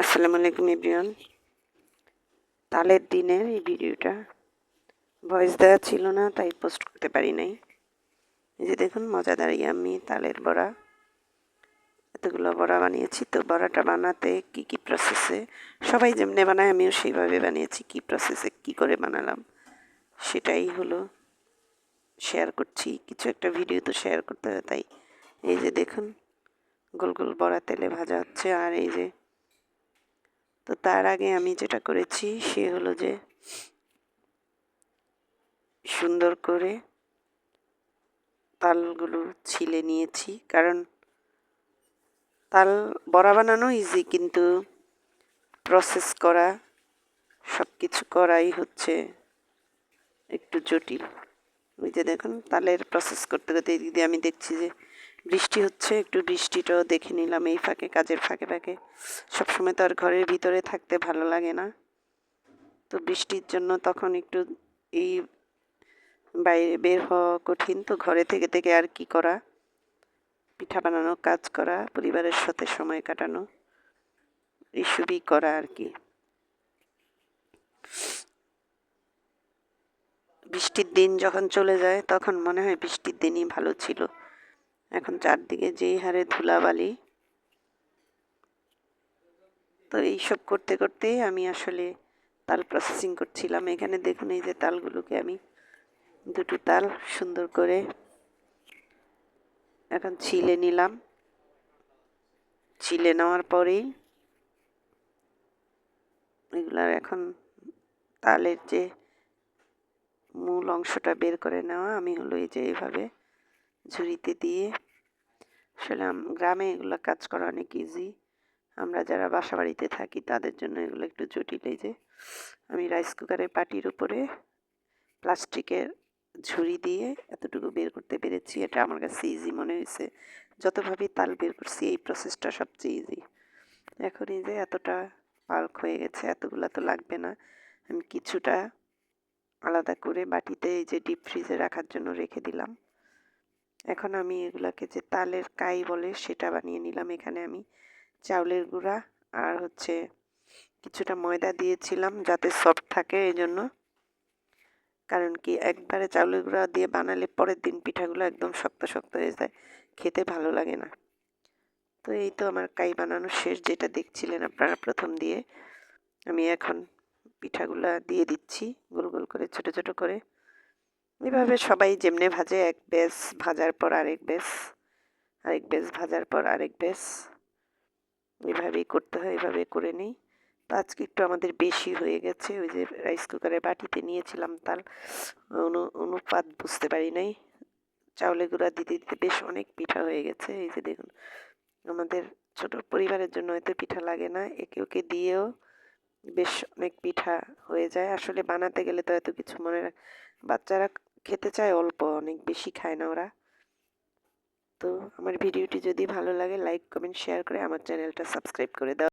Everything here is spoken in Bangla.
আসসালামু আলাইকুম, এভরিওয়ান। তালের দিনের এই ভিডিওটা ভয়েস দেওয়া ছিল না, তাই পোস্ট করতে পারি নাই। যে দেখুন, মজাদার আমি তালের বড়া। এতগুলো বড়া বানিয়েছি, তো বড়াটা বানাতে কি কি প্রসেসে সবাই যেমনি বানায়, আমিও সেইভাবে বানিয়েছি, কি প্রসেসে কি করে বানালাম, সেটাই হলো শেয়ার করছি। কিছু একটা ভিডিও তো শেয়ার করতে হবে, তাই। এই যে দেখুন, গোল গোল বড়া তেলে ভাজা হচ্ছে, আর এই যে তো তার আগে আমি যেটা করেছি সে হলো যে সুন্দর করে তালগুলো ছিলে নিয়েছি। কারণ তাল বড়া বানানো ইজি কিন্তু প্রসেস করা সব কিছু করাই হচ্ছে একটু জটিল। ওই যে দেখুন, তালের প্রসেস করতে করতে এদিক আমি দেখছি যে বৃষ্টি হচ্ছে, একটু বৃষ্টিটাও দেখে নিলাম এই ফাঁকে, কাজের ফাঁকে ফাঁকে। সবসময় তো আর ঘরের ভিতরে থাকতে ভালো লাগে না। তো বৃষ্টির জন্য তখন একটু এই বাইরে বের হওয়া কঠিন। তো ঘরে থেকে থেকে আর কি করা? পিঠা বানানো, কাজ করা, পরিবারের সাথে সময় কাটানো এইসবই করা আর কি। বৃষ্টির দিন যখন চলে যায়, তখন মনে হয় বৃষ্টির দিনই ভালো ছিল। এখন চারদিকে যেই হারে ধুলাবালি। তো এইসব করতে করতে আমি আসলে তাল প্রসেসিং করছিলাম। এখানে দেখুন এই যে তালগুলোকে আমি দুটো তাল সুন্দর করে এখন ছিলে নিলাম। ছিলে নেওয়ার পরেই এগুলার এখন তালের যে মূল অংশটা বের করে নেওয়া, আমি হলো এই যে এইভাবে ঝুড়িতে দিয়ে আসলে গ্রামে এগুলো কাজ করা অনেক ইজি আমরা যারা বাসা বাড়িতে থাকি, তাদের জন্য এগুলো একটু জটিল। এই যে আমি রাইস কুকারের পাটির উপরে প্লাস্টিকের ঝুড়ি দিয়ে এতটুকু বের করতে পেরেছি। এটা আমার কাছে ইজি মনে হয়েছে। যতভাবে তাল বের করছি, এই প্রসেসটা সবচেয়ে ইজি এখন এই যে এতটা পাল্ক হয়ে গেছে, এতগুলো তো লাগবে না। আমি কিছুটা আলাদা করে বাটিতে এই যে ডিপ ফ্রিজে রাখার জন্য রেখে দিলাম। এখন আমি এগুলাকে যে তালের কাই বলে সেটা বানিয়ে নিলাম। এখানে আমি চাউলের গুঁড়া আর হচ্ছে কিছুটা ময়দা দিয়েছিলাম যাতে সফট থাকে এই জন্য কারণ কি একবারে চাউলের গুঁড়া দিয়ে বানালে পরের দিন পিঠাগুলো একদম শক্ত শক্ত হয়ে যায়, খেতে ভালো লাগে না। তো এই তো আমার কাই বানানো শেষ, যেটা দেখছিলেন আপনারা প্রথম দিয়ে। আমি এখন পিঠাগুলা দিয়ে দিচ্ছি, গোল গোল করে, ছোট ছোট করে। এভাবে সবাই যেমনে ভাজে, এক বেশ ভাজার পর আরেক বেশ আরেক বেশ ভাজার পর আরেক বেশ। এভাবেই করতে হয়, এভাবে করে নিই। তো আজকে একটু আমাদের বেশি হয়ে গেছে, ওই যে রাইস কুকারে বাটিতে নিয়েছিলাম তার অনু, অনুপাত বুঝতে পারি নাই। চাউলে গুঁড়া দিতে দিতে বেশ অনেক পিঠা হয়ে গেছে। এই যে দেখুন, আমাদের ছোট পরিবারের জন্য হয়তো পিঠা লাগে না। একে ওকে দিয়েও বেশ অনেক পিঠা হয়ে যায়। আসলে বানাতে গেলে তো এত কিছু মনে রাখ বাচ্চারা খেতে চায় অল্প, অনেক বেশি খায় না ওরা। তো আমার ভিডিওটি যদি ভালো লাগে লাইক কমেন্ট শেয়ার করে আমার চ্যানেলটা সাবস্ক্রাইব করে দাও।